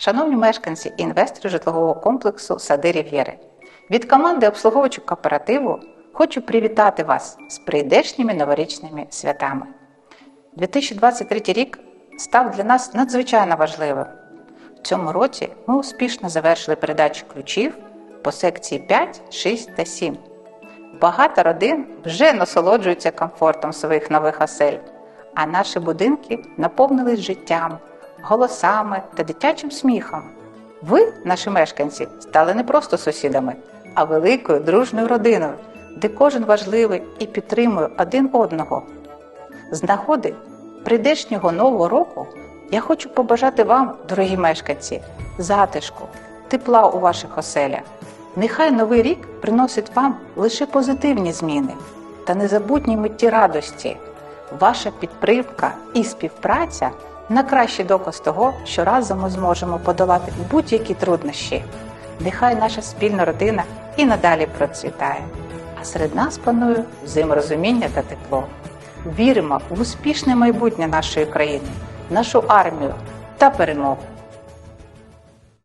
Шановні мешканці і інвестори житлового комплексу Сади Рів'єри, від команди обслуговувачу кооперативу хочу привітати вас з прийдешніми новорічними святами. 2023 рік став для нас надзвичайно важливим. В цьому році ми успішно завершили передачу ключів по секції 5, 6 та 7. Багато родин вже насолоджуються комфортом своїх нових осель, а наші будинки наповнились життям, голосами та дитячим сміхом. Ви, наші мешканці, стали не просто сусідами, а великою дружною родиною, де кожен важливий і підтримує один одного. З нагоди прийдешнього нового року я хочу побажати вам, дорогі мешканці, затишку, тепла у ваших оселях. Нехай новий рік приносить вам лише позитивні зміни та незабутні митті радості. Ваша підтримка і співпраця на кращий доказ того, що разом ми зможемо подолати будь-які труднощі. Нехай наша спільна родина і надалі процвітає, а серед нас панує взаєморозуміння та тепло. Віримо в успішне майбутнє нашої країни, нашу армію та перемогу.